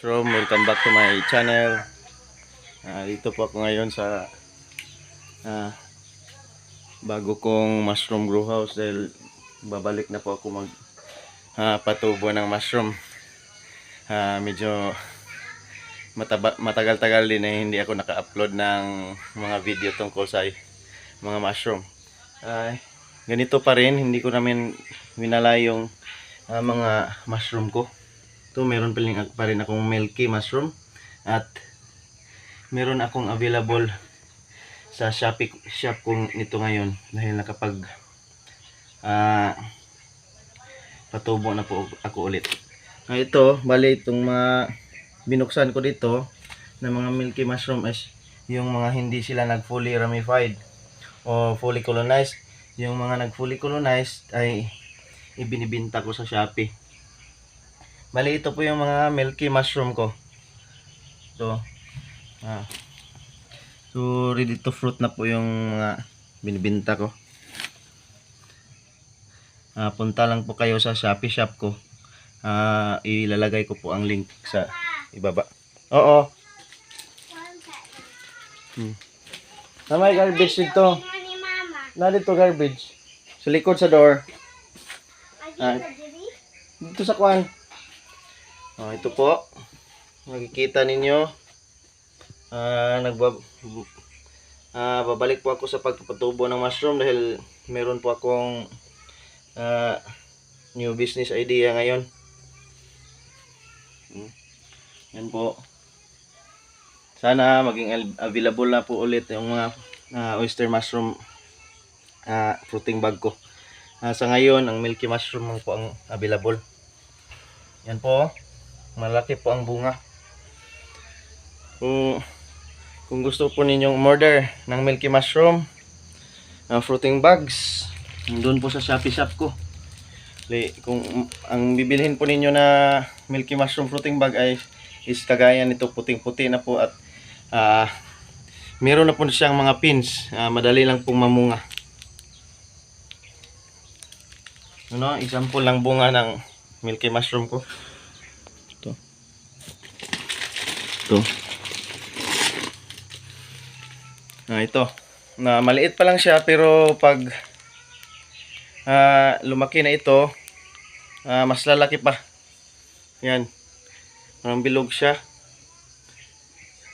From, welcome back to my channel. Ah, dito po ako ngayon sa ah, bago kong mushroom grow house dahil babalik na po ako mag ah, patubo ng mushroom. Ah, medyo matagal-tagal din na hindi ako naka-upload ng mga video tungkol sa mga mushroom. Ay, ganito pa rin, hindi ko namin winala yung ah, mga mushroom ko. Ito, meron pa rin, pa rin akong milky mushroom at meron akong available sa Shopee shop kong nito ngayon dahil nakapag ah patubo na po ako ulit. Ah, ito, bali itong mga binuksan ko dito na mga milky mushroom is yung mga hindi sila nag fully ramified o fully colonized. Yung mga nag fully colonized ay ibinibinta ko sa Shopee. Bali, ito po yung mga milky mushroom ko. Ito. Ah. So, ready to fruit na po yung mga binibinta ko. Ah, punta lang po kayo sa Shopee shop ko. Ah, ilalagay ko po ang link sa ibaba. Oo. Hmm. Na may garbage dito. ni Mama. Na dito garbage. Sa likod sa door. Ah. Dito sa kwan. Oh, ito po. Makikita ninyo. Ah, nagbab ah, babalik po ako sa pagpapatubo ng mushroom dahil meron po akong ah, new business idea ngayon. Hmm. Yan po. Sana maging available na po ulit yung mga ah, oyster mushroom ah, fruiting bag ko. Ah, sa ngayon, ang milky mushroom po ang available. Yan po. Malaki po ang bunga. Kung, kung gusto po ninyong order ng milky mushroom, uh, fruiting bags, doon po sa Shopee shop ko. Li- Kung ang bibilhin po ninyo na milky mushroom fruiting bag ay is kagaya nito puting-puti na po at ah, meron na po siyang mga pins. Ah, madali lang pong mamunga. Ano, example lang bunga ng milky mushroom ko. Ito. Ito. Ah, ito. Na maliit pa lang siya pero pag ah, lumaki na ito, ah, mas lalaki pa. Yan. Parang bilog siya.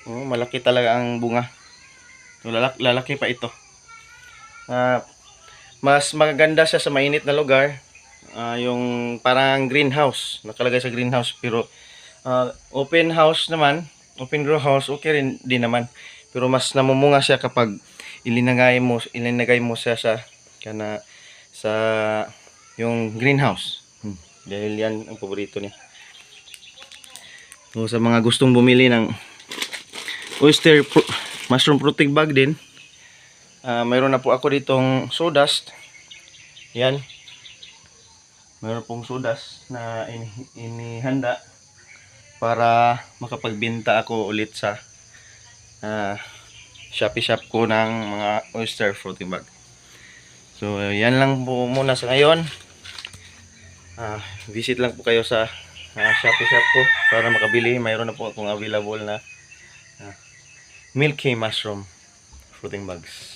Oh, malaki talaga ang bunga. So, lalaki, lalaki pa ito. Ah, mas maganda siya sa mainit na lugar Ah, yung parang greenhouse nakalagay sa greenhouse pero ah, open house naman open grow house okay rin din naman. Pero mas namumunga siya kapag ilinagay mo ilinagay mo siya sa kana sa yung greenhouse. Hmm. dahil yan ang paborito niya. So, sa mga gustong bumili ng oyster pro- mushroom fruiting bag din ah, mayroon na po ako ditong sawdust. Yan. Mayroon pong sodas na ini- inihanda para makapagbenta ako ulit sa ah, Shopee shop ko ng mga oyster fruiting bag. So, yan lang po muna sa ngayon. Ah, visit lang po kayo sa ah, Shopee shop ko para makabili. Mayroon na po akong available na ah, milky mushroom fruiting bags.